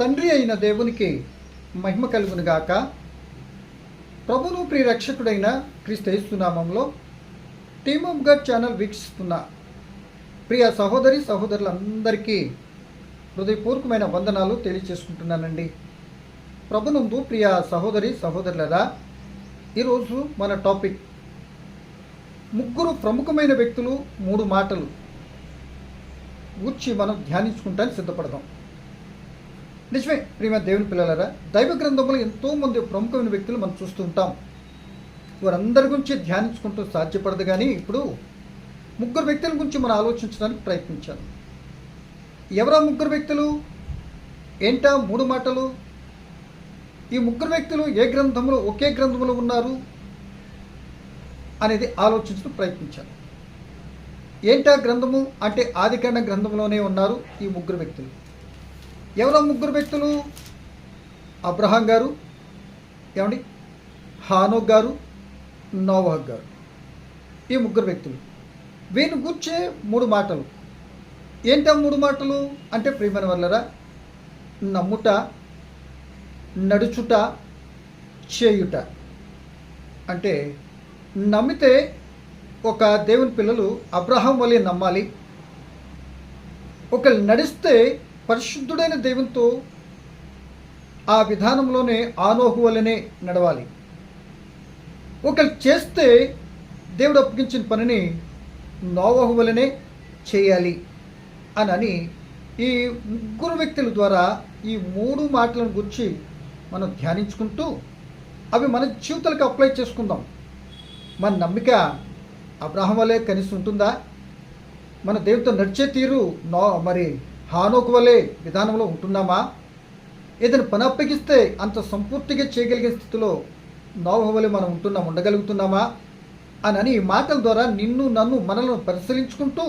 తండ్రి అయిన దేవునికి మహిమ కలుగును గాక. ప్రభును ప్రియ రక్షకుడైన క్రీస్తు టీమ్ ఆఫ్ గడ్ ఛానల్ వీక్షిస్తున్న ప్రియ సహోదరి సహోదరులందరికీ హృదయపూర్వకమైన వందనాలు తెలియచేసుకుంటున్నానండి. ప్రభునందు ప్రియ సహోదరి సహోదరులరా ఈరోజు మన టాపిక్ ముగ్గురు ప్రముఖమైన వ్యక్తులు మూడు మాటలు గూర్చి మనం ధ్యానించుకుంటానికి సిద్ధపడదాం. నిజమే ప్రియమ దేవుని పిల్లలరా దైవ గ్రంథంలో ఎంతోమంది ప్రముఖమైన వ్యక్తులు మనం చూస్తూ ఉంటాం. వారందరి గురించి ధ్యానించుకుంటూ సాధ్యపడదు కానీ ఇప్పుడు ముగ్గురు వ్యక్తుల గురించి మనం ఆలోచించడానికి ప్రయత్నించాను ఎవరా ముగ్గురు వ్యక్తులు? ఏంటా మూడు మాటలు? ఈ ముగ్గురు వ్యక్తులు ఏ గ్రంథంలో ఒకే గ్రంథంలో ఉన్నారు? అనేది ఆలోచించడం ప్రయత్నించాను ఏంటా గ్రంథము? అంటే ఆదికాండ గ్రంథంలోనే ఉన్నారు ఈ ముగ్గురు వ్యక్తులు. ఎవరో ముగ్గురు వ్యక్తులు? అబ్రహాం గారు ఏమండి? హానోక్ గారు నోవాహ్ గారు. ఈ ముగ్గురు వ్యక్తులు. వీరిని గుర్చే మూడు మాటలు. ఏంటా మూడు మాటలు? అంటే ప్రియమైన వల్లరా నమ్ముట నడుచుట చేయుట. అంటే నమ్మితే ఒక దేవుని పిల్లలు అబ్రహం వలె నమ్మాలి. ఒకళ్ళు నడిస్తే పరిశుద్ధుడైన దేవునితో ఆ విధానంలోనే ఆనోహు వలనే నడవాలి. ఒకళ్ళు చేస్తే దేవుడు అప్పగించిన పనిని నోవహు వలనే చేయాలి అని అని ఈ ముగ్గురు వ్యక్తుల ద్వారా ఈ మూడు మాటలను గురించి మనం ధ్యానించుకుంటూ అవి మన జీవితాలకు అప్లై చేసుకుందాం. మన నమ్మిక అబ్రాహం వలె కనీసం ఉంటుందా మన దేవుతో నడిచే తీరు నో మరి హానోకు వలె విధానంలో ఉంటున్నామా? ఏదైనా పని అప్పగిస్తే అంత సంపూర్తిగా చేయగలిగే స్థితిలో నోహ వలె మనం ఉంటున్నాం ఉండగలుగుతున్నామా? అని అని ఈ మాటల ద్వారా నిన్ను నన్ను మనలను పరిశీలించుకుంటూ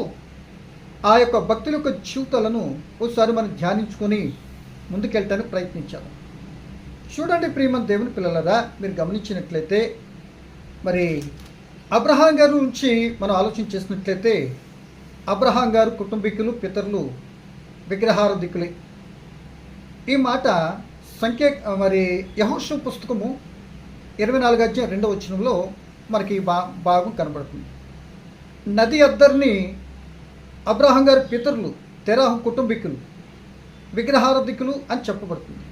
ఆ యొక్క భక్తుల యొక్క జీవితాలను ఒకసారి మనం ధ్యానించుకొని ముందుకెళ్ళటానికి ప్రయత్నించాము చూడండి ప్రియమన్ దేవుని పిల్లలరా మీరు గమనించినట్లయితే మరి అబ్రహాం గారి నుంచి మనం ఆలోచన చేసినట్లయితే అబ్రహాం గారు కుటుంబీకులు పితరులు విగ్రహారధికులే ఈ మాట సంఖ్య మరి యహోషు పుస్తకము ఇరవై నాలుగు అధ్యాయం రెండవ వచనంలో మనకి ఈ బా భాగం కనబడుతుంది. నది అద్దరిని అబ్రహాం గారి పితరులు తెరాహం కుటుంబీకులు విగ్రహారధికులు అని చెప్పబడుతుంది.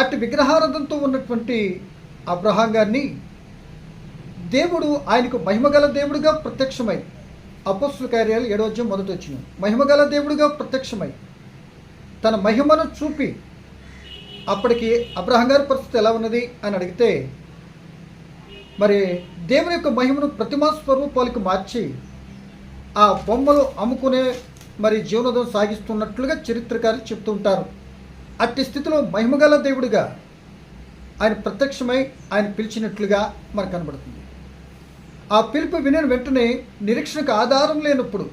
అట్టి విగ్రహారథంతో ఉన్నటువంటి అబ్రహాం గారిని దేవుడు ఆయనకు మహిమగల దేవుడిగా ప్రత్యక్షమైంది అపస్సు కార్యాలు ఏడో మొదటి వచ్చిన మహిమగల దేవుడిగా ప్రత్యక్షమై. తన మహిమను చూపి అప్పటికి అబ్రహం గారి పరిస్థితి ఎలా ఉన్నది అని అడిగితే మరి దేవుని యొక్క మహిమను ప్రతిమా స్వరూపాలకు మార్చి ఆ బొమ్మలు అమ్ముకునే మరి జీవనోదం సాగిస్తున్నట్లుగా చరిత్రకారులు చెప్తూ ఉంటారు. అట్టి స్థితిలో మహిమగల దేవుడిగా ఆయన ప్రత్యక్షమై ఆయన పిలిచినట్లుగా మనకు కనబడుతుంది. ఆ పిలుపు వినిన వెంటనే నిరీక్షణకు ఆధారం లేనప్పుడు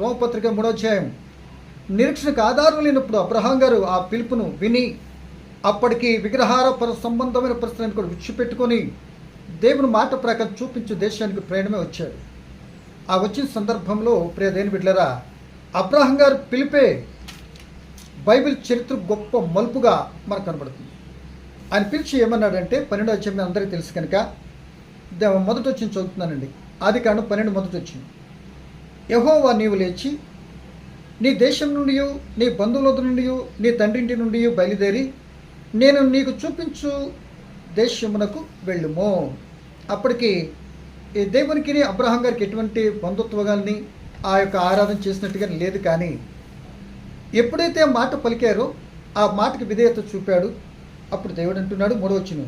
రోమపత్రిక మూడోధ్యాయం నిరీక్షణకు ఆధారం లేనప్పుడు అబ్రహాం గారు ఆ పిలుపును విని అప్పటికి విగ్రహార సంబంధమైన పరిస్థితిని కూడా విడిచిపెట్టుకొని దేవుని మాట ప్రకారం చూపించే దేశానికి ప్రయాణమే వచ్చాడు. ఆ వచ్చిన సందర్భంలో ప్రియదేని బిడ్లరా అబ్రహం గారు పిలిపే బైబిల్ చరిత్ర గొప్ప మలుపుగా మనకు కనబడుతుంది. ఆయన పిలిచి ఏమన్నాడంటే పన్నెండో అధ్యాయం అందరికీ తెలుసు కనుక మొదట వచ్చింది చదువుతున్నానండి. ఆది కాండం పన్నెండు మొదట వచ్చింది యహోవా నీవు లేచి నీ దేశం నుండి నీ బంధువుల నుండి నీ తండ్రింటి నుండి బయలుదేరి నేను నీకు చూపించు దేశమునకు వెళ్ళుము. అప్పటికి ఈ దేవునికి అబ్రహాం గారికి ఎటువంటి బంధుత్వాన్ని ఆ యొక్క ఆరాధన చేసినట్టుగా లేదు కానీ ఎప్పుడైతే మాట పలికారో ఆ మాటకి విధేయత చూపాడు అప్పుడు దేవుడు అంటున్నాడు మూడో వచ్చిన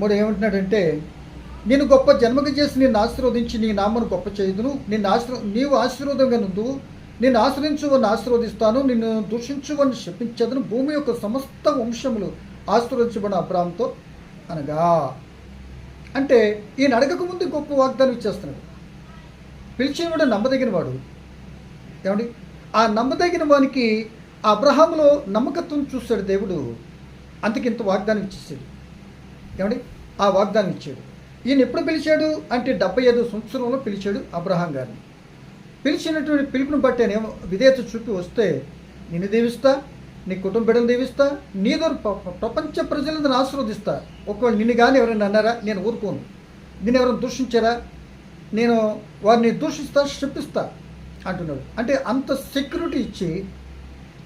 మూడు ఏమంటున్నాడంటే నేను గొప్ప జన్మకు చేసి నిన్ను ఆశీర్వదించి నీ నామను గొప్ప చేయుదును. నిన్ను ఆశీర్వ నీవు ఆశీర్వాదంగా నుండు నిన్ను ఆశ్రయించువని ఆశీర్వదిస్తాను. నిన్ను దూషించువని శపించదును. భూమి యొక్క సమస్త వంశములు ఆశీర్వదించబడిన అబ్రామ్తో అనగా. అంటే ఈయన అడగక ముందు గొప్ప వాగ్దానం ఇచ్చేస్తున్నాడు. పిలిచినవాడు నమ్మదగిన వాడు. ఏమండి? ఆ నమ్మదగిన వానికి ఆ అబ్రహాములో నమ్మకత్వం చూస్తాడు దేవుడు. అంతకింత వాగ్దానం ఇచ్చేసాడు. ఏమండి? ఆ వాగ్దానం ఇచ్చాడు. ఈయన ఎప్పుడు పిలిచాడు అంటే డెబ్బై ఐదు సంవత్సరంలో పిలిచాడు అబ్రహాం గారిని. పిలిచినటువంటి పిలుపుని బట్టి నేను విధేయత చూపి వస్తే నిన్ను దీవిస్తా నీ కుటుంబ బిడ్డలు దీవిస్తా నీదో ప్ర- ప్రపంచ ప్రజలందరిని ఆశీర్వదిస్తా. ఒకవేళ నిన్ను కానీ ఎవరైనా అన్నారా? నేను ఊరుకోను. నిన్ను ఎవరైనా దూషించారా? నేను వారిని దూషిస్తా శిప్పిస్తా అంటున్నాడు. అంటే అంత సెక్యూరిటీ ఇచ్చి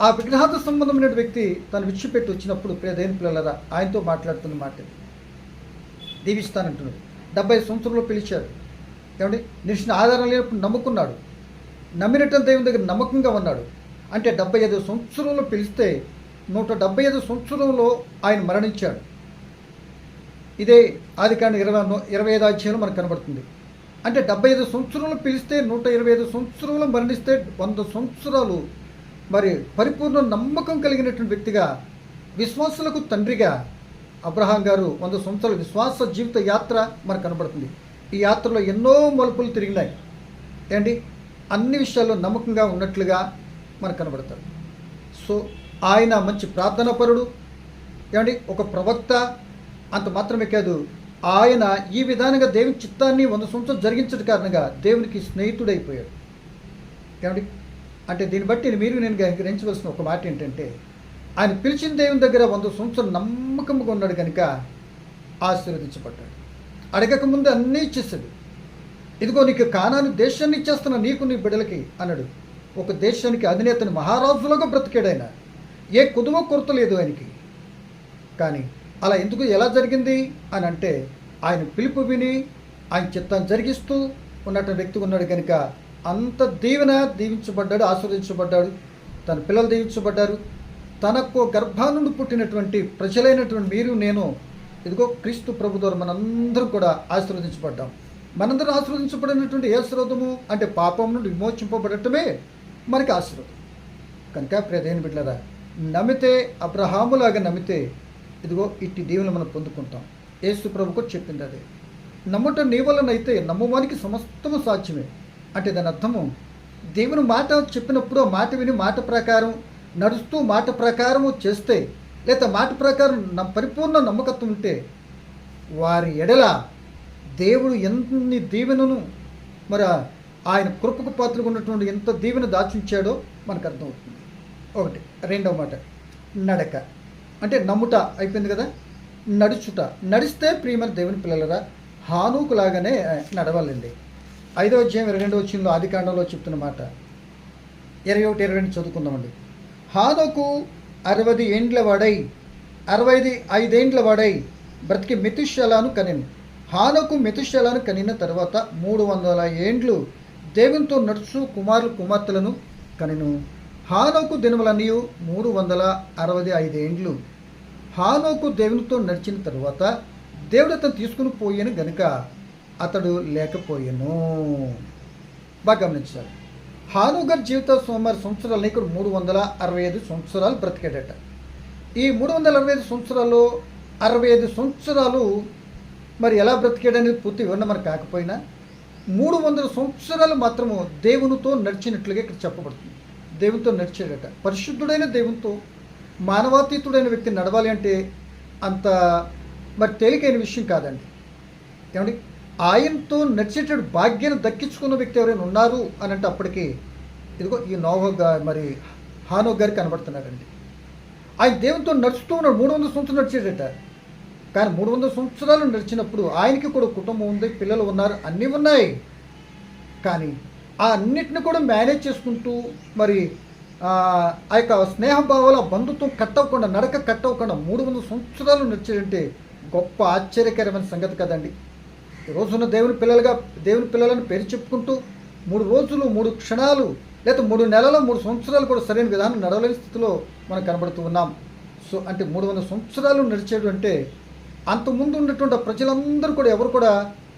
ఆ విగ్రహాత సంబంధమైన వ్యక్తి తను విడిచిపెట్టి వచ్చినప్పుడు ప్రియదైన పిల్లలరా ఆయనతో మాట్లాడుతున్న మాట. దీవిస్తానంటున్నాడు. డెబ్బై సంవత్సరంలో పిలిచాడు ఏమండి? నిలిచిన ఆధారం లేనప్పుడు నమ్ముకున్నాడు. నమ్మినట్టు దేవుని దగ్గర నమ్మకంగా ఉన్నాడు. అంటే డెబ్బై ఐదు సంవత్సరంలో పిలిస్తే నూట డెబ్బై ఐదు సంవత్సరంలో ఆయన మరణించాడు. ఇదే ఆది కాండ ఇరవై ఇరవై ఐదు అధ్యాయంలో మనకు కనబడుతుంది. అంటే డెబ్బై ఐదు సంవత్సరంలో పిలిస్తే నూట ఇరవై ఐదు సంవత్సరంలో మరణిస్తే వంద సంవత్సరాలు మరి పరిపూర్ణ నమ్మకం కలిగినటువంటి వ్యక్తిగా విశ్వాసులకు తండ్రిగా అబ్రహాం గారు వంద సంవత్సరాల విశ్వాస జీవిత యాత్ర మనకు కనబడుతుంది. ఈ యాత్రలో ఎన్నో మలుపులు తిరిగినాయి. ఏంటి? అన్ని విషయాల్లో నమ్మకంగా ఉన్నట్లుగా మనకు కనబడతారు. సో ఆయన మంచి ప్రార్థనాపరుడు. ఏమండి? ఒక ప్రవక్త. అంత మాత్రమే కాదు ఆయన ఈ విధానంగా దేవుని చిత్తాన్ని వంద సంవత్సరం జరిగించడం కారణంగా దేవునికి స్నేహితుడైపోయాడు. ఏమండి? అంటే దీన్ని బట్టి మీరు నేను గ్రహించవలసిన ఒక మాట ఏంటంటే ఆయన పిలిచిన దేవుని దగ్గర వంద సంవత్సరం నమ్మకంగా ఉన్నాడు కనుక ఆశీర్వదించబడ్డాడు. అడగక ముందు అన్నీ ఇచ్చేసాడు ఇదిగో నీకు కానాను దేశాన్ని ఇచ్చేస్తున్నా నీకు నీ బిడ్డలకి అన్నాడు. ఒక దేశానికి అధినేతని మహారాజులుగా బ్రతికాడు ఆయన. ఏ కుదువ కొరత లేదు ఆయనకి. కానీ అలా ఎందుకు ఎలా జరిగింది అని అంటే ఆయన పిలుపు విని ఆయన చిత్తాన్ని జరిగిస్తూ ఉన్నటువంటి వ్యక్తి ఉన్నాడు కనుక అంత దీవెన దీవించబడ్డాడు ఆస్వాదించబడ్డాడు తన పిల్లలు దీవించబడ్డారు. తనకు గర్భానుండి పుట్టినటువంటి ప్రజలైనటువంటి మీరు నేను ఇదిగో క్రీస్తు ప్రభు ద్వారా మనందరం కూడా ఆశీర్వదించబడ్డాం. మనందరం ఆశీర్వదించబడినటువంటి ఏ ఆశీర్వాదము అంటే పాపం నుండి విమోచింపబడటమే మనకి ఆశీర్వదం. కనుక ప్రియదేని బిడ్డరా నమ్మితే అబ్రహాములాగా నమ్మితే ఇదిగో ఇట్టి దేవుని మనం పొందుకుంటాం. యేసు ప్రభుకు చెప్పింది అదే. నమ్ముట నీ వలనైతే నమ్మవానికి సమస్తము సాధ్యమే. అంటే దాని అర్థము దేవుని మాట చెప్పినప్పుడు మాట విని మాట ప్రకారం నడుస్తూ మాట ప్రకారము చేస్తే లేదా మాట ప్రకారం న- పరిపూర్ణ నమ్మకత్వం ఉంటే వారి ఎడల దేవుడు ఎన్ని దీవెనను మరి ఆయన కృపకు పాత్రకు ఉన్నటువంటి ఎంత దీవెన దాచుంచాడో మనకు అర్థమవుతుంది ఒకటి రెండవ మాట నడక. అంటే నమ్ముట అయిపోయింది కదా? నడుచుట. నడిస్తే ప్రియమైన దేవుని పిల్లలరా హానుకులాగానే నడవాలండి. ఐదవ అధ్యాయం ఇరవై రెండవ వచ్చిందో ఆది కాండంలో చెప్తున్న మాట. ఇరవై ఒకటి ఇరవై రెండు చదువుకుందామండి. హానోకు అరవది ఏండ్ల వాడై అరవైది ఐదేండ్ల వాడై బ్రతికి మెతుషలాను కనిను. హానోకు మెతుషలాను కనిన తర్వాత మూడు వందల ఏండ్లు దేవునితో నడుచు కుమారులు కుమార్తెలను కనిను. హానోకు దినములన్నీ మూడు వందల అరవై ఐదేండ్లు. హానోకు దేవునితో నడిచిన తర్వాత దేవుడు అతను తీసుకుని పోయాను గనుక అతడు లేకపోయాను. బాగా గమనించాలి. హానుగర్ జీవిత సుమారు సంవత్సరాలు ఇక్కడ మూడు వందల అరవై ఐదు సంవత్సరాలు బ్రతికాడట ఈ మూడు వందల అరవై ఐదు సంవత్సరాల్లో అరవై ఐదు సంవత్సరాలు మరి ఎలా బ్రతికాడనేది పూర్తి వివరణ మనకు కాకపోయినా మూడు వందల సంవత్సరాలు మాత్రము దేవునితో నడిచినట్లుగా ఇక్కడ చెప్పబడుతుంది. దేవునితో నడిచాడట పరిశుద్ధుడైన దేవునితో మానవాతీతుడైన వ్యక్తి నడవాలి అంటే అంత మరి తేలికైన విషయం కాదండి. ఏమండి? ఆయనతో నడిచేటటువంటి భాగ్యాన్ని దక్కించుకున్న వ్యక్తి ఎవరైనా ఉన్నారు అని అంటే అప్పటికి ఇదిగో ఈ నోహో మరి హానో గారికి కనబడుతున్నారండి ఆయన దేవునితో నడుస్తూ ఉన్నాడు. మూడు వందల సంవత్సరాలు నడిచేటట. కానీ మూడు వందల సంవత్సరాలు నడిచినప్పుడు ఆయనకి కూడా కుటుంబం ఉంది పిల్లలు ఉన్నారు అన్నీ ఉన్నాయి. కానీ ఆ అన్నిటిని కూడా మేనేజ్ చేసుకుంటూ మరి ఆ ఆ యొక్క స్నేహభావాల బంధుత్వం కట్ అవ్వకుండా నడక కట్ అవ్వకుండా మూడు వందల సంవత్సరాలు నడిచాడంటే గొప్ప ఆశ్చర్యకరమైన సంగతి కదండి. రోజున రోజున్న దేవుని పిల్లలుగా దేవుని పిల్లలను పేరు చెప్పుకుంటూ మూడు రోజులు మూడు క్షణాలు లేదా మూడు నెలలు మూడు సంవత్సరాలు కూడా సరైన విధానం నడవలేని స్థితిలో మనం కనబడుతూ ఉన్నాం. సో అంటే మూడు వందల సంవత్సరాలు నడిచేడు అంటే అంతకుముందు ఉన్నటువంటి ప్రజలందరూ కూడా ఎవరు కూడా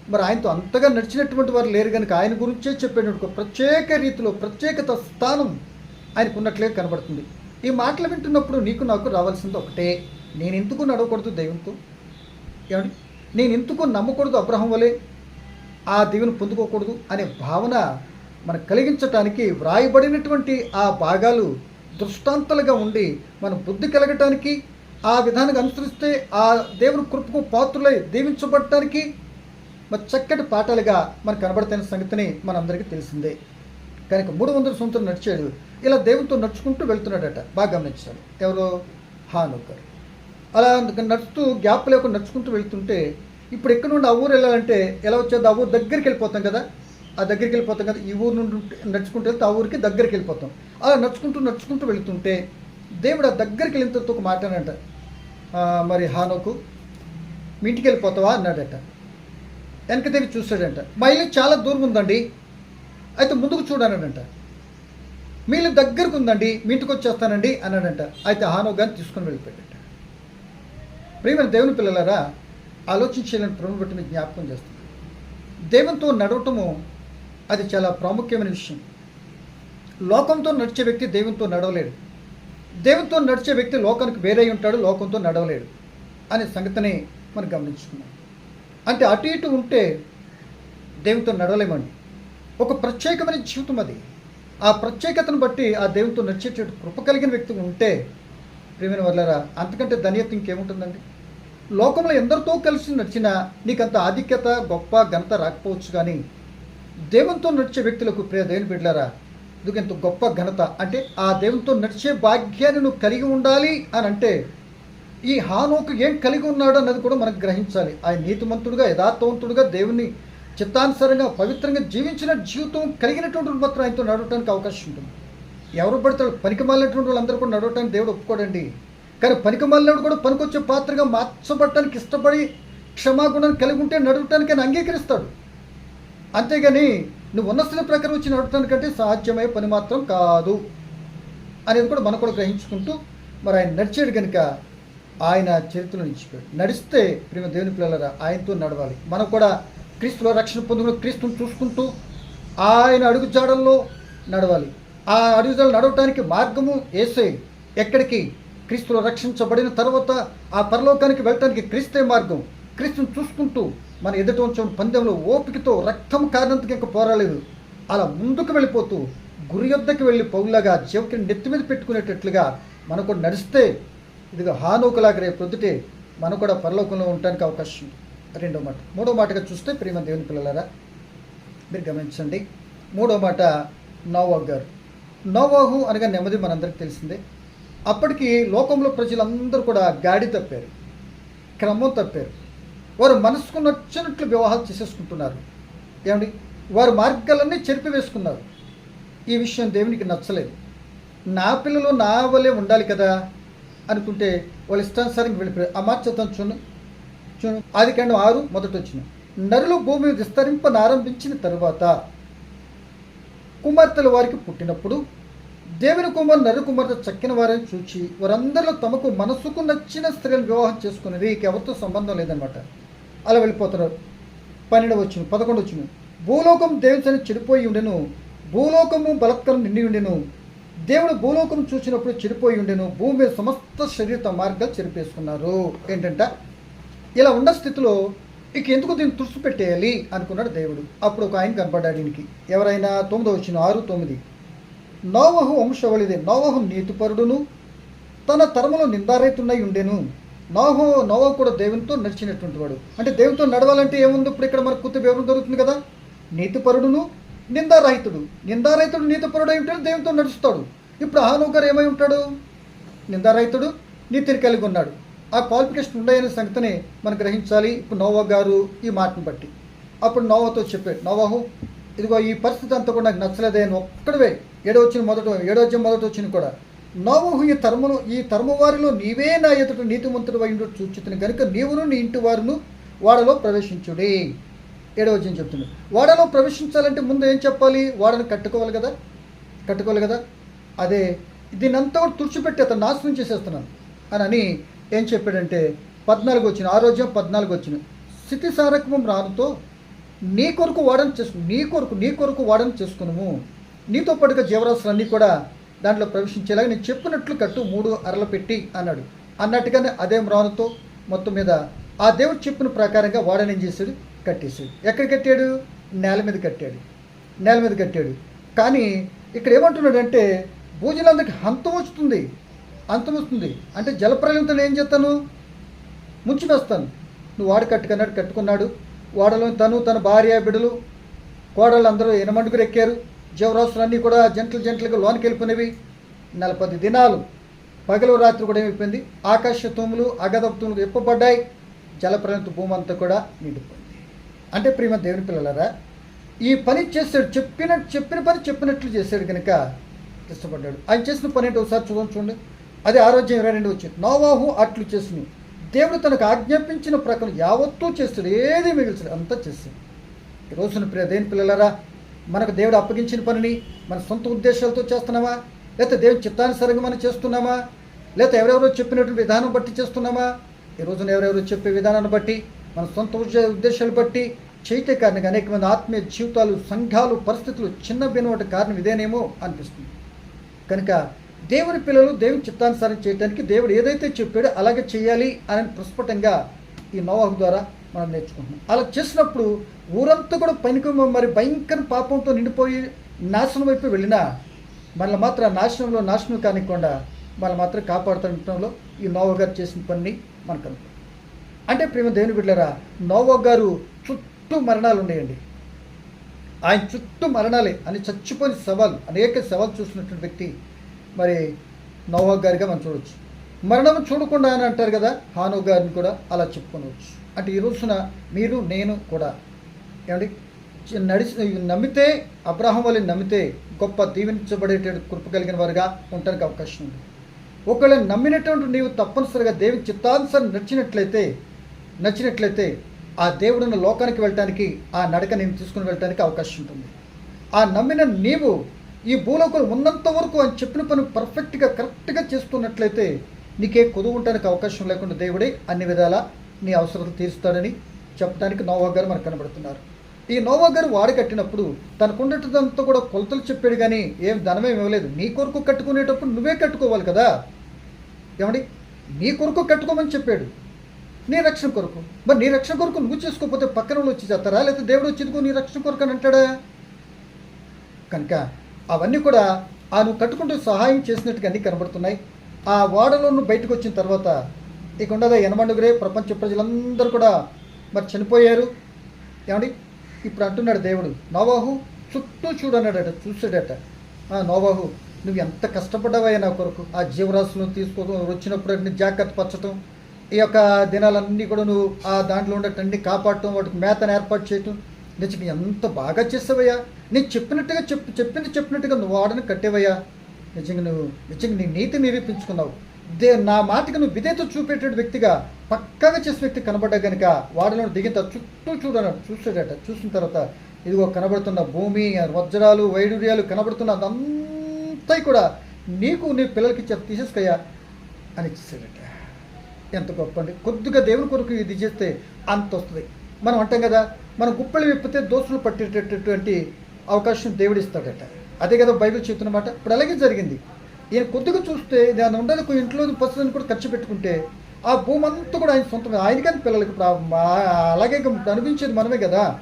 మరి ఆయనతో అంతగా నడిచినటువంటి వారు లేరు కనుక ఆయన గురించే చెప్పేటువంటి ఒక ప్రత్యేక రీతిలో ప్రత్యేకత స్థానం ఆయనకు ఉన్నట్లే కనబడుతుంది. ఈ మాటలు వింటున్నప్పుడు నీకు నాకు రావాల్సింది ఒకటే నేను ఎందుకు నడవకూడదు దైవంతో ఏమండి? నేను ఎందుకు నమ్మకూడదు అబ్రహం వలె? ఆ దీవెను పొందుకోకూడదు అనే భావన మనకు కలిగించటానికి వ్రాయబడినటువంటి ఆ భాగాలు దృష్టాంతాలుగా ఉండి మన బుద్ధి కలగటానికి ఆ విధానంగా అనుసరిస్తే ఆ దేవుని కృపకు పాత్రులై దీవించబడటానికి మరి చక్కటి పాఠాలుగా మనకు కనబడుతున్న సంగతిని మనందరికీ తెలిసిందే. కనుక మూడు వందల సంవత్సరం నడిచాడు. ఇలా దేవునితో నడుచుకుంటూ వెళ్తున్నాడట. బాగా గమనించాలి. ఎవరో హానుకర్. అలా నడుస్తూ గ్యాప్ లేకుండా నడుచుకుంటూ వెళ్తుంటే ఇప్పుడు ఎక్కడ నుండి ఆ ఊరు వెళ్ళాలంటే ఎలా వచ్చేది? ఆ ఊరు దగ్గరికి వెళ్ళిపోతాం కదా. ఆ దగ్గరికి వెళ్ళిపోతాం కదా. ఈ ఊరు నుండి నడుచుకుంటూ వెళ్తే ఆ ఊరికి దగ్గరికి వెళ్ళిపోతాం. అలా నడుచుకుంటూ నడుచుకుంటూ వెళుతుంటే దేవుడు ఆ దగ్గరికి వెళ్ళిన తర్వాత ఒక మాట అనంట మరి హానోకు మీ ఇంటికి వెళ్ళిపోతావా? అన్నాడట. వెనక తిరిగి చూస్తాడంట మా ఇల్లు చాలా దూరం ఉందండి. అయితే ముందుకు చూడనంట మీ ఇల్లు దగ్గరకు ఉందండి. మీ ఇంటికి వచ్చేస్తానండి అన్నాడంట. అయితే హానో గాని తీసుకుని వెళ్ళిపోయాడట. ప్రియమైన దేవుని పిల్లలారా ఆలోచించాలని ప్రభుని బట్టి మీకు జ్ఞాపకం చేస్తుంది దేవునితో నడవటము అది చాలా ప్రాముఖ్యమైన విషయం. లోకంతో నడిచే వ్యక్తి దేవునితో నడవలేడు. దేవునితో నడిచే వ్యక్తి లోకానికి వేరే ఉంటాడు లోకంతో నడవలేడు అనే సంగతిని మనం గమనించుకున్నాం. అంటే అటు ఇటు ఉంటే దేవునితో నడవలేమండి. ఒక ప్రత్యేకమైన జీవితం అది. ఆ ప్రత్యేకతను బట్టి ఆ దేవునితో నడిచేటట్టు కృప కలిగిన వ్యక్తి ఉంటే ప్రేమైన వల్లరా అంతకంటే ధన్యత ఇంకేముంటుందండి? లోకంలో ఎందరితో కలిసి నడిచినా నీకంత ఆధిక్యత గొప్ప ఘనత రాకపోవచ్చు కానీ దేవునితో నడిచే వ్యక్తులకు ప్రియ దేవుని బిడ్డారా ఇది ఎంత గొప్ప ఘనత. అంటే ఆ దేవునితో నడిచే భాగ్యాన్ని నువ్వు కలిగి ఉండాలి అని అంటే ఈ హానోకు ఏం కలిగి ఉన్నాడు అన్నది కూడా మనకు గ్రహించాలి. ఆయన నీతిమంతుడుగా యథార్థవంతుడుగా దేవుని చిత్తానుసారంగా పవిత్రంగా జీవించిన జీవితం కలిగినటువంటి మాత్రం ఆయనతో నడవటానికి అవకాశం ఉంటుంది. ఎవరు పడతాడు పనికి మాలినటువంటి వాళ్ళందరూ కూడా నడవటానికి దేవుడు ఒప్పుకోడండి. కానీ పనికి మళ్ళినప్పుడు కూడా పనికొచ్చే పాత్రగా మార్చబడటానికి ఇష్టపడి క్షమాగుణాన్ని కలిగి ఉంటే నడవటానికి ఆయన అంగీకరిస్తాడు. అంతేగాని నువ్వు ఉన్న స్థితి ప్రకారం వచ్చి నడవటానికంటే సాధ్యమయ్యే పని మాత్రం కాదు అనేది కూడా మనం కూడా గ్రహించుకుంటూ మరి ఆయన నడిచాడు కనుక ఆయన చరిత్రలో నిలిచిపోయాడు నడిస్తే ప్రేమ దేవుని పిల్లలరా ఆయనతో నడవాలి. మనం కూడా క్రీస్తులో రక్షణ పొందుకుని క్రీస్తుని చూసుకుంటూ ఆయన అడుగు జాడల్లో నడవాలి. ఆ అడుగుజాడలు నడవటానికి మార్గము వేసే ఎక్కడికి? క్రీస్తులో రక్షించబడిన తర్వాత ఆ పరలోకానికి వెళ్ళటానికి క్రీస్తే మార్గం. క్రీస్తుని చూసుకుంటూ మన ఎదుట ఉంచిన పందెంలో ఓపికతో రక్తం కారణంతకి ఇంకా పోరాలేదు అలా ముందుకు వెళ్ళిపోతూ గురి యొద్దకి వెళ్ళి పౌలాగా జీవకిని నెత్తి మీద పెట్టుకునేటట్లుగా మనకు కూడా నడిస్తే ఇదిగో హానోకలాగా రేపు పొద్దుటే మనం కూడా పరలోకంలో ఉండటానికి అవకాశం ఉంది. రెండో మాట. మూడో మాటగా చూస్తే ప్రేమ దేవుని పిల్లలారా మీరు గమనించండి. మూడో మాట నోవాహు గారు. నోవాహు అనగా నెమ్మది మనందరికీ తెలిసిందే. అప్పటికి లోకంలో ప్రజలందరూ కూడా గాడి తప్పారు. క్రమం తప్పారు. వారు మనసుకు నచ్చినట్లు వివాహాలు చేసేసుకుంటున్నారు. ఏమండి? వారి మార్గాలన్నీ చెరిపివేసుకున్నారు. ఈ విషయం దేవునికి నచ్చలేదు. నా పిల్లలు నా వలే ఉండాలి కదా అనుకుంటే వాళ్ళ ఇష్టానుసారంగా వెళ్ళిపోయారు. ఆ చూను చూను ఆది కాండం ఆరు మొదట వచ్చిన. నరులు భూమి విస్తరింపనారంభించిన తరువాత కుమార్తెలు వారికి పుట్టినప్పుడు దేవుని కుమార్ నరు కుమార్తె చక్కిన వారిని చూచి వారందరిలో తమకు మనసుకు నచ్చిన స్త్రీలను వివాహం చేసుకునేది ఎవరితో సంబంధం లేదనమాట అలా వెళ్ళిపోతున్నారు. పన్నెండు వచ్చిన పదకొండు వచ్చిన. భూలోకం దేవుని చెడిపోయి ఉండెను. భూలోకము బలత్కరం నిండి ఉండెను. దేవుడు భూలోకం చూసినప్పుడు చెడిపోయి ఉండెను. భూమి మీద సమస్త శరీర మార్గాలు చెరిపేసుకున్నారు. ఏంటంట? ఇలా ఉన్న స్థితిలో ఇక ఎందుకు దీన్ని తుడిచి పెట్టేయాలి అనుకున్నాడు దేవుడు. అప్పుడు ఒక ఆయన కనపడ్డాడు దీనికి ఎవరైనా? తొమ్మిదో వచ్చిన ఆరు తొమ్మిది. నోవహు వంశవళిదే. నోవహు నీతిపరుడును. తన తరములో నిందారైతున్నాయి ఉండెను. నోహో నోవహు కూడా దేవునితో నడిచినటువంటి వాడు. అంటే దేవునితో నడవాలంటే ఏముంది? ఇప్పుడు ఇక్కడ మనకు కొత్త వివరం దొరుకుతుంది కదా? నీతిపరుడును నిందారహితుడు. నిందారహితుడు నీతిపరుడు అయి ఉంటాడు దేవునితో నడుస్తాడు. ఇప్పుడు హాను గారు ఏమై ఉంటాడు? నిందారహితుడు నీతిని కలిగి ఉన్నాడు. ఆ క్వాలిఫికేషన్ ఉన్నాయనే సంగతిని మనం గ్రహించాలి. ఇప్పుడు నోవా గారు ఈ మాటను బట్టి. అప్పుడు నోవాతో చెప్పాడు నోవాహు ఇదిగో ఈ పరిస్థితి అంతా కూడా నాకు నచ్చలేదే అని ఒక్కడవే. ఏడవచ్చిన మొదట ఏడవచ్చిన మొదట వచ్చిన కూడా నోవహు ఈ తరమును ఈ తరము వారిలో నీవే నా ఎదుట నీతిమంతుడు అయి చూచితుని కనుక నీవును నీ ఇంటి వారును వాడలో ప్రవేశించుడి. ఏడో వచ్చిన చెప్తున్నాడు వాడలో ప్రవేశించాలంటే ముందు ఏం చెప్పాలి? వాడని కట్టుకోవాలి కదా? కట్టుకోవాలి కదా? అదే దీనంతా కూడా తుడిచిపెట్టి అతను నాశనం చేసేస్తున్నాను అని అని ఏం చెప్పాడంటే పద్నాలుగు వచ్చిన ఆరోగ్యం పద్నాలుగు వచ్చిన స్థితి సారకమం రానుతో నీ కొరకు వాడని చేసుకు నీ కొరకు నీ కొరకు వాడని చేసుకున్నాము నీతో పాటుగా జీవరాశులన్నీ కూడా దాంట్లో ప్రవేశించేలాగా నేను చెప్పినట్లు కట్టు మూడు అరలు పెట్టి అన్నాడు. అన్నట్టుగానే అదే మ్రానుతో మొత్తం మీద ఆ దేవుడు చెప్పిన ప్రకారంగా వాడని ఏం చేశాడు? కట్టేశాడు. ఎక్కడ కట్టాడు? నేల మీద కట్టాడు. నేల మీద కట్టాడు. కానీ ఇక్కడ ఏమంటున్నాడంటే భూజలందరికి హంతం వస్తుంది. అంతం వస్తుంది. అంటే జలప్రలయంతో ఏం చేస్తాను? ముంచి వేస్తాను నువ్వు వాడు కట్టుకున్నాడు కట్టుకున్నాడు. వాడలో తను తన భార్య బిడ్డలు కోడలు అందరూ ఎనమండుకు ఎక్కారు. జీవరాశులన్నీ కూడా జంటలు జంటలుగా లోనికి వెళ్ళిపోయినవి నలభై దినాలు పగలు రాత్రి కూడా ఏమైపోయింది? ఆకాశ తూములు అగదప్తుములు ఎప్పబడ్డాయి జలప్రయంత భూమి అంతా కూడా నిండిపోయింది. అంటే ప్రియమ దేవుని పిల్లలారా ఈ పని చేశాడు చెప్పిన చెప్పిన పని చెప్పినట్లు చేశాడు కనుక ఇష్టపడ్డాడు ఆయన చేసిన పని ఏంటో ఒకసారి చూడండి చూడండి. అదే ఆరోగ్యం ఇరవై రెండు వచ్చింది నోవాహు అట్లు చేసిన దేవుడు తనకు ఆజ్ఞాపించిన ప్రకారం యావత్తూ చేస్తాడు ఏది మిగిల్చాడు అంతా చేస్తాడు. ఈ రోజున ప్రియ దేని పిల్లలరా మనకు దేవుడు అప్పగించిన పనిని మన సొంత ఉద్దేశాలతో చేస్తున్నామా? లేకపోతే దేవుని చిత్తానుసారంగా మనం చేస్తున్నామా? లేకపోతే ఎవరెవరో చెప్పినటువంటి విధానం బట్టి చేస్తున్నామా? ఈ రోజున ఎవరెవరో చెప్పే విధానాన్ని బట్టి మన సొంత ఉద్దేశాలు బట్టి చేయటే కారణంగా అనేక మంది ఆత్మీయ జీవితాలు సంఘాలు పరిస్థితులు చిన్న భిన్నవాటి కారణం ఇదేనేమో అనిపిస్తుంది. కనుక దేవుని పిల్లలు దేవుని చిత్తానుసారం చేయడానికి దేవుడు ఏదైతే చెప్పాడో అలాగే చేయాలి అని ప్రస్ఫుటంగా ఈ నోవాహు ద్వారా మనం నేర్చుకుంటున్నాం. అలా చేసినప్పుడు ఊరంతా కూడా పనికి మరి భయంకర పాపంతో నిండిపోయి నాశనం వైపు వెళ్ళినా మనల్ని మాత్రం ఆ నాశనంలో నాశనం కానివ్వకుండా మనల్ని మాత్రం కాపాడుతుండటంలో ఈ నోవా గారు చేసిన పనిని మనకు అనుకో అంటే ప్రేమ దేవుని బిడ్డరా నోవా గారు చుట్టూ మరణాలు ఉన్నాయండి. ఆయన చుట్టూ మరణాలే అని చచ్చిపోయిన సవాలు అనేక సవాలు చూసినటువంటి వ్యక్తి మరి నోవా గారిగా మనం చూడవచ్చు మరణం చూడకుండా అని అంటారు కదా హాను గారిని కూడా అలా చెప్పుకోవచ్చు అంటే ఈ రోజున మీరు నేను కూడా. ఏమండి? నడిచి నమ్మితే అబ్రాహం వాళ్ళని నమ్మితే గొప్ప దీవించబడేటువంటి కృప కలిగిన వారుగా ఉండడానికి అవకాశం ఉంది. ఒకవేళ నమ్మినటువంటి నీవు తప్పనిసరిగా దేవుని చిత్తానుసారం నచ్చినట్లయితే నచ్చినట్లయితే ఆ దేవుడున్న లోకానికి వెళ్ళటానికి ఆ నడక నేను తీసుకుని వెళ్ళటానికి అవకాశం ఉంటుంది. ఆ నమ్మిన నీవు ఈ భూలోకం ఉన్నంత వరకు అని చెప్పిన పని పర్ఫెక్ట్గా కరెక్ట్గా చేస్తున్నట్లయితే నీకే కొదువు ఉండడానికి అవకాశం లేకుండా దేవుడే అన్ని విధాలా నీ అవసరాలు తీరుస్తాడని చెప్పడానికి నోవా గారు మనకు కనబడుతున్నారు. ఈ నోవా గారు వాడు కట్టినప్పుడు తనకుండేటంతా కూడా కొలతలు చెప్పాడు కానీ ఏం ధనమే ఇవ్వలేదు. నీ కొరకు కట్టుకునేటప్పుడు నువ్వే కట్టుకోవాలి కదా. ఏమండి? నీ కొరకు కట్టుకోమని చెప్పాడు. నీ రక్షణ కొరకు. మరి నీ రక్షణ కొరకు నువ్వు చేసుకోకపోతే పక్కన వాళ్ళు వచ్చి చేస్తారా? లేకపోతే దేవుడు వచ్చి నీ రక్షణ కొరకు అని అంటాడా? కనుక అవన్నీ కూడా ఆ నువ్వు కట్టుకుంటూ సహాయం చేసినట్టుగా అన్నీ కనబడుతున్నాయి. ఆ ఓడలో బయటకు వచ్చిన తర్వాత ఇక ఉండదా యనమండుగురే ప్రపంచ ప్రజలందరూ కూడా మరి చనిపోయారు. ఏమండి? ఇప్పుడు అంటున్నాడు దేవుడు నోవాహు చుట్టూ చూడన్నాడట చూసాడట నోవాహు నువ్వు ఎంత కష్టపడ్డావయ్యా నా కొరకు? ఆ జీవరాశులను తీసుకోవడం వచ్చినప్పుడు అన్ని జాగ్రత్త పరచటం ఈ యొక్క దినాలన్నీ కూడా నువ్వు ఆ దాంట్లో ఉండేటన్ని కాపాడటం వాటికి మేతను ఏర్పాటు చేయటం నిజంగా ఎంత బాగా చేసావయ్యా? నేను చెప్పినట్టుగా చెప్పు చెప్పింది చెప్పినట్టుగా నువ్వు వాడని కట్టేవయ్యా. నిజంగా నువ్వు నిజంగా నీ నీతి నిరూపించుకున్నావు దే నా మాటకి నువ్వు విధేత చూపేట వ్యక్తిగా పక్కాగా చేసిన వ్యక్తి కనబడ్డా కనుక వాడలో దిగిన చుట్టూ చూడన్నాడు చూసాడట చూసిన తర్వాత ఇదిగో కనబడుతున్న భూమి వజ్రాలు వైడూర్యాలు కనబడుతున్న అదంతా కూడా నీకు నీ పిల్లలకి చెప్పి తీసేసుకోయా అని ఇచ్చేసాడట. ఎంత గొప్ప అండి. కొద్దిగా దేవుని కొరకు ఇది చేస్తే అంత వస్తుంది మనం అంటాం కదా మనం గుప్పలు విప్పితే దోషులు పట్టేటటువంటి అవకాశం దేవుడు ఇస్తాడట అదే కదా బైబిల్ చెప్తున్నమాట ఇప్పుడు అలాగే జరిగింది. ఈయన కొద్దిగా చూస్తే దాని ఉండదు ఇంట్లో పసుదని కూడా ఖర్చు పెట్టుకుంటే ఆ భూమి అంతా కూడా ఆయన సొంతమే కానీ పిల్లలకి ప్రా- అలాగే అనిపించేది మనమే కదా.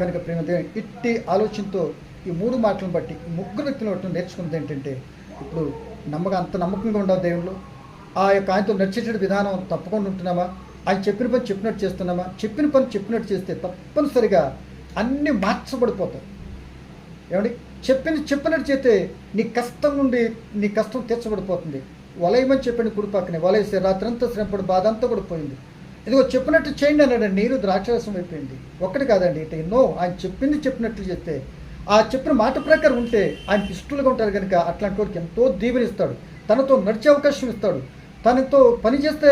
కనుక ప్రేమ ఇట్టి ఆలోచనతో ఈ మూడు మాటలను బట్టి ముగ్గురు వ్యక్తులు బట్టి నేర్చుకున్నది ఏంటంటే ఇప్పుడు నమ్మక అంత నమ్మకంగా ఉండవు దేవుళ్ళు. ఆ యొక్క ఆయనతో నడిచేట విధానం తప్పకుండా ఉంటున్నామా? ఆయన చెప్పిన పని చెప్పినట్టు చేస్తున్నామా? చెప్పిన పని చెప్పినట్టు చేస్తే తప్పనిసరిగా అన్నీ మార్చబడిపోతాయి. ఏమండి? చెప్పింది చెప్పినట్టు చేస్తే నీ కష్టం నుండి నీ కష్టం తీర్చబడిపోతుంది. వలయమని చెప్పండి కుడి పక్కనే రాత్రంతా శ్రమపడి బాధ అంతా కూడా పోయింది. ఇదిగో చెప్పినట్టు చేయండి అన్నాడు నీరు ద్రాక్షరసం అయిపోయింది. ఒక్కటి కాదండి ఇటు ఎన్నో ఆయన చెప్పింది చెప్పినట్లు చెప్తే ఆ చెప్పిన మాట ప్రకారం ఉంటే ఆయన ఇష్టలుగా ఉంటారు కనుక అట్లాంటి వాడికి ఎంతో దీవెనిస్తాడు. తనతో నడిచే అవకాశం ఇస్తాడు. తనతో పని చేస్తే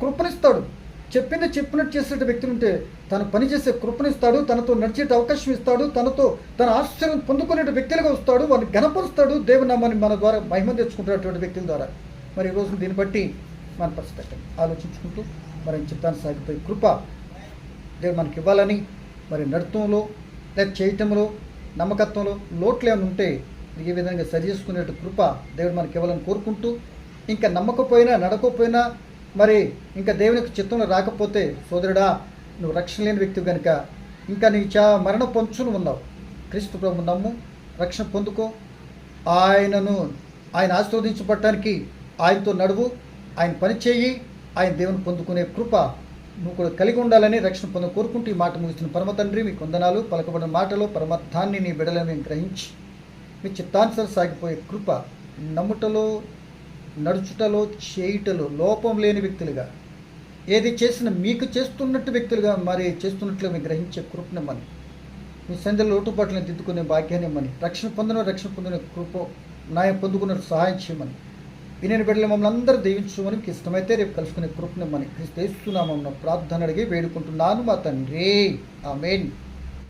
కృపనిస్తాడు. చెప్పింది చెప్పినట్టు చేసేట వ్యక్తులు ఉంటే తను పని చేసే కృపనిస్తాడు తనతో నడిచేట అవకాశం ఇస్తాడు తనతో తన ఆశ్చర్యం పొందుకునే వ్యక్తులుగా వస్తాడు వారిని గణపరుస్తాడు దేవుని నామాన్ని మన ద్వారా మహిమ తెచ్చుకుంటున్నటువంటి వ్యక్తుల ద్వారా. మరి ఈ రోజు దీన్ని బట్టి మన పరిస్థితి ఆలోచించుకుంటూ మరి చిత్తాన్ని సాగిపోయి కృప దేవుడు మనకి ఇవ్వాలని మరి నడతంలో లేదా చేయటంలో నమ్మకత్వంలో లోట్లు ఏమైనా ఉంటే ఏ విధంగా సరి చేసుకునే కృప దేవుడు మనకి ఇవ్వాలని కోరుకుంటూ ఇంకా నమ్మకపోయినా నడకపోయినా మరి ఇంకా దేవునికి చిత్తంలో రాకపోతే సోదరుడా నువ్వు రక్షణ లేని వ్యక్తి కనుక ఇంకా నీ చా మరణ పొంచును ఉన్నావు. క్రీస్తు ప్రభు నమ్ము రక్షణ పొందుకో. ఆయనను ఆయన ఆశీర్వదించబడటానికి ఆయనతో నడువు ఆయన పని చేయి ఆయన దేవుని పొందుకునే కృప నువ్వు కూడా కలిగి ఉండాలని రక్షణ పొంద కోరుకుంటూ ఈ మాట ముగిస్తున్న పరమ తండ్రి మీ కొందనాలు పలకబడిన మాటలో పరమార్థాన్ని నీ బిడలను గ్రహించి మీ చిత్తానుసారం సాగిపోయే కృప నమ్ముటలో నడుచుటలో చేయుటలో లోపం లేని వ్యక్తులుగా ఏది చేసినా మీకు చేస్తున్నట్టు వ్యక్తులుగా మరి చేస్తున్నట్లు మేము గ్రహించే కృపనిమ్మని మీ సంధ్యలో లోటుపాట్లను దిద్దుకునే భాగ్యాన్ని ఇమ్మని. రక్షణ పొందిన రక్షణ పొందిన కృప న్యాయం పొందుకున్న సహాయం చేయమని. వినని బిడ్డలు మమ్మల్ని అందరూ దీవించమని మీకు ఇష్టమైతే రేపు కలుసుకునే కృపనిమ్మని క్రీస్తు ప్రార్థన అడిగి వేడుకుంటున్నాను మా తండ్రి. ఆమెన్.